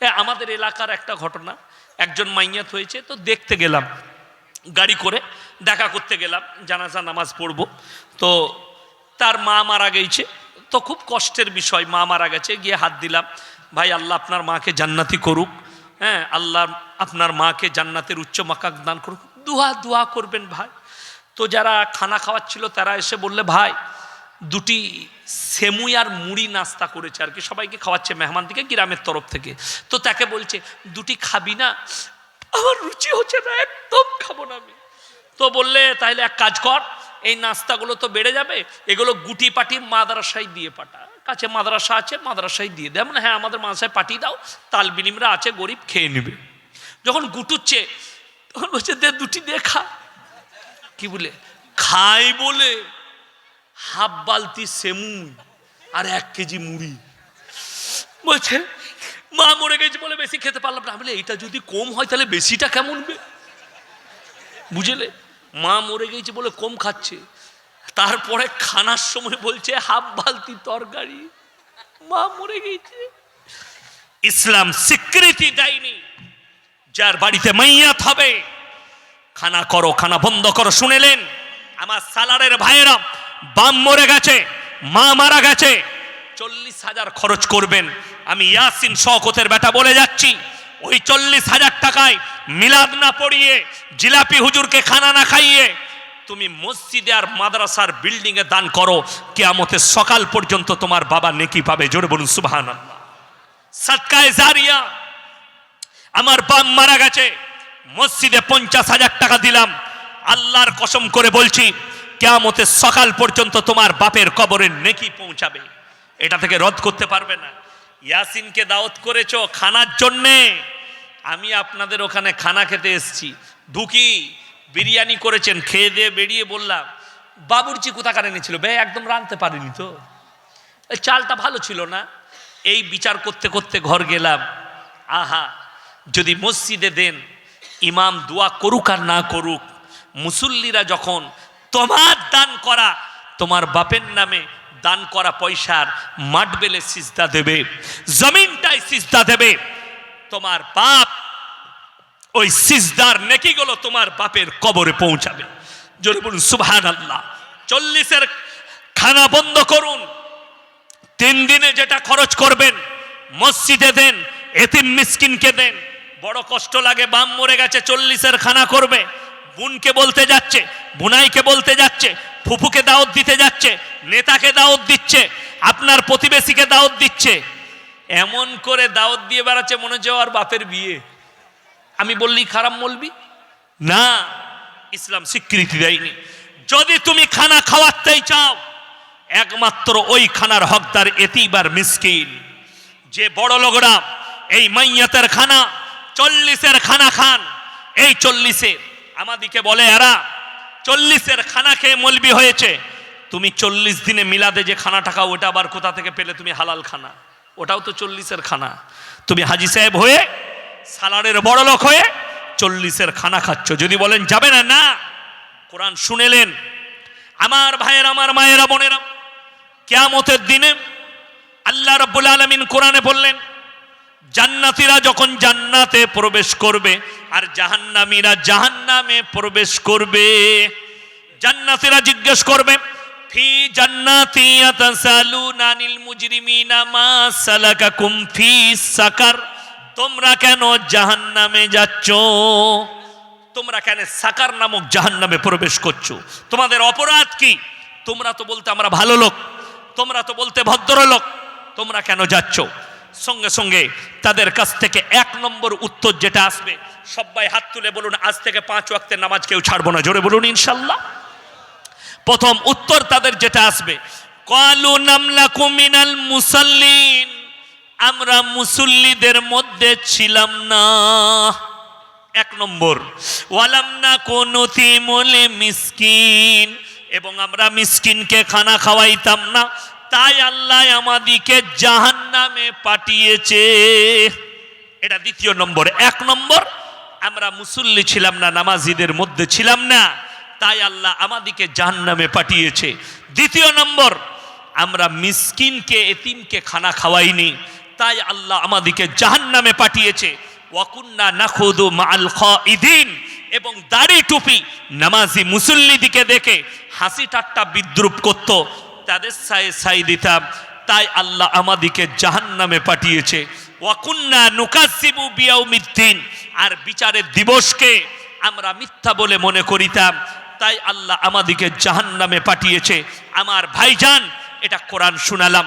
এ আমাদের এলাকার একটা ঘটনা। একজন মাইয়াত হয়েছে, তো দেখতে গেলাম, গাড়ি করে দেখা করতে গেলাম, জানাজা, নামাজ পড়ব। তো তার মা মারা গেছে, তো খুব কষ্টের বিষয়, মা মারা গেছে, গিয়ে হাত দিলাম, ভাই, আল্লাহ আপনার মাকে জান্নাতি করুক হ্যাঁ আল্লাহ আপনার মাকে জান্নাতের উচ্চ মাকাক দান করুক। দুয়া, দোয়া করবেন ভাই। তো যারা খানা খাওয়াচ্ছিল, তারা এসে বললে, ভাই দুটি সেমুই আর মুড়ি নাস্তা করেছে আর কি। সবাইকে খাওয়াচ্ছে মেহমান দিকে, গ্রামের তরফ থেকে। তো তাকে বলছে, দুটি খাবি না? আমার রুচি হচ্ছে না, একদম খাব না আমি। তো বললে তাহলে এক কাজ কর, এই নাস্তাগুলো তো বেড়ে যাবে, এগুলো গুটি পাটি মাদ্রাসায় দিয়ে পাঠা। কাছে মাদ্রাসা আছে, মাদ্রাসায় দিয়ে দেয় মানে হ্যাঁ আমাদের মাদ্রাসায় পাঠিয়ে দাও, তাল বিনিমরা আছে, গরিব, খেয়ে নেবে। যখন গুটুচ্ছে, তখন বলছে, দে দুটি দিয়ে খা। কি বলে? খাই বলে। হাফ বালতি সেমু আর এক কেজি মুড়ি। বলছে, মা মরে গেছে বলে বেশি খেতে পারলাম না। বলে, এইটা যদি কম হয় তাহলে বেশিটা কেমন বুঝলে? মা মরে গেছে বলে কম খাচ্ছে। তারপরে খানার সময় বলছে, হাফ বালতি তরকারি। মা মরে গেছে। ইসলাম স্বীকৃতি দেয়নি। যার বাড়িতে মাইয়াত হবে, খানা করো, খানা বন্ধ করো শুনেলেন আমার সালারের ভাইয়েরা বাম মরে গেছে, মা মারা গেছে। চল্লিশ হাজার খরচ করবেন। আমি ইয়াসিন শকতের বেটা বলে যাচ্ছি। ওই চল্লিশ হাজার টাকায় মিলাদ না পড়িয়ে, জিলাপি হুজুরকে খানা না খাইয়ে তুমি মসজিদে আর মাদ্রাসার বিল্ডিং এ দান করো, কেয়ামতের সকাল পর্যন্ত তোমার বাবা নেকি পাবে। জোরে বলুন সুবাহান জারিয়া, আমার বাম মারা গেছে। মসজিদে পঞ্চাশ হাজার টাকা দিলাম। আল্লাহর কসম করে বলছি কেয়ামতের সকাল পর্যন্ত তোমার বাপের কবরের নেকি পৌঁছাবে। এটা থেকে রদ করতে পারবে না। ইয়াসিনকে দাওয়াত করেছ খানার জন্যে। আমি আপনাদের ওখানে খানা খেতে এসেছি। ঢুকি বিরিয়ানি করেছেন, খেয়ে দিয়ে বেরিয়ে বললাম, বাবুর্চি কোথাকার এনেছিল? বে, একদম রাঁধতে পারিনি তো। চালটা ভালো ছিল না। এই বিচার করতে করতে ঘর গেলাম। আহা, যদি মসজিদে দেন, ইমাম দোয়া করুক আর না করুক, মুসল্লিরা যখন তোমার দান করা, তোমার বাপের নামে দান করা পয়সার মাঠ বেলে সিজদা দেবে জমিনটাই সিজদা দেবে। তোমার বাপ ওই সিজদার নেকিগুলো তোমার বাপের কবরে পৌঁছাবে। জোরে বলুন সুবহান আল্লাহ চল্লিশের খানা বন্ধ করুন। তিন দিনে যেটা খরচ করবেন, মসজিদে দেন, এতিম মিসকিনকে দেন। বড় কষ্ট লাগে, বাম মরে গেছে, চল্লিশের খানা করবে। বোনকে বলতে যাচ্ছে, বুনাইকে বলতে যাচ্ছে, ফুফুকে দাওয়াত দিতে যাচ্ছে, নেতাকে দাওয়াত দিচ্ছে, আপনার প্রতিবেশীকে দাওয়াত দিচ্ছে। এমন করে দাওয়াত দিয়ে বেড়াচ্ছে মনে ওর বাপের বিয়ে। আমি বললি, খারাপ বলবি? না, ইসলাম স্বীকৃতি দেয়নি। যদি তুমি খানা খাওয়াতেই চাও, একমাত্র ওই খানার হকদার এতিবার মিসকিন। যে বড় লোকরা এই মাইয়াতের খানা, চল্লিশের খানা খান, এই চল্লিশে আমাদিকে বলে, এরা চল্লিশের খানা খেয়ে মলবি হয়েছে। তুমি চল্লিশ দিনে মিলাদে যে খানাটা খাও, ওটা আবার কোথা থেকে পেলে তুমি হালাল খানা? ওটাও তো চল্লিশের খানা। তুমি হাজি সাহেব হয়ে, সালারের বড় লোক হয়ে চল্লিশের খানা খাচ্ছ। যদি বলেন, যাবে না? না। কোরআন শুনেলেন। আমার ভাইয়ের, আমার মায়েরা, বোনেরা, কেয়ামতের দিনে আল্লাহ রব্বুল আলমিন কোরআনে বললেন, জান্নাতীরা যখন জান্নাতে প্রবেশ করবে আর জাহান্নামীরা জাহান্নামে প্রবেশ করবে। জান্নাতীরা জিজ্ঞেস করবে, ফি জান্নাতি ইয়াতাসালুনা আনিল মুজরিমিনা মা সালাকাকুম ফি সাকার? তোমরা কেন জাহান্নামে যাচ্ছ? তোমরা কেন সাকার নামক জাহান্নামে প্রবেশ করছ? তোমাদের অপরাধ কি? তোমরা তো বলতে আমরা ভালো লোক। তোমরা তো বলতে ভদ্রলোক। তোমরা কেন যাচ্ছ? সঙ্গে সঙ্গে তাদের কাছ থেকে এক নম্বর উত্তর যেটা আসবে সবাই হাত তুলে বলুন, আজ থেকে পাঁচ ওয়াক্তের নামাজ কেউ ছাড়বো না। জোরে বলুন, ইনশাল্লাহ। প্রথম উত্তর তাদের যেটা আসবে। কালু নামলা কুমিনাল মুসাল্লিন, আমরা মুসল্লিদের মধ্যে ছিলাম না। এক নম্বর, ওয়ালাম না কোনতি মলে মিসকিন এবং আমরা মিসকিনকে খানা খাওয়াইতাম না। তাই আল্লাহ আমাদিকে জাহান্নামে পাঠিয়েছে। এটা দ্বিতীয় নম্বর। এক নম্বর আমরা মুসল্লি ছিলাম না, নামাজিদের মধ্যে ছিলাম না, তাই আল্লাহ আমাদিকে জাহান্নামে পাঠিয়েছে। দ্বিতীয় নম্বর, আমরা মিসকিনকে, এতিমকে খানা খাওয়াইনি, তাই আল্লাহ আমাদেরকে জাহান্নামে পাঠিয়েছে। ওয়াকুন্না নাখুদু মাল খাইদিন এবং দাড়ি টুপি নামাজি মুসল্লিদিকে দেখে হাসি ঠাট্টা বিদ্রুপ করত, তাদের সাই সাই দিতাম, তাই আল্লাহ আমাদিকে জাহান্নামে পাঠিয়েছে। ওয়াকুন্না নুকাসিবু বিয়াউমিদ্দিন আর বিচারের দিবসকে আমরা মিথ্যা বলে মনে করিতাম, তাই আল্লাহ আমাদিকে জাহান্নামে পাঠিয়েছে। আমার ভাইজান, এটা কোরআন শুনালাম।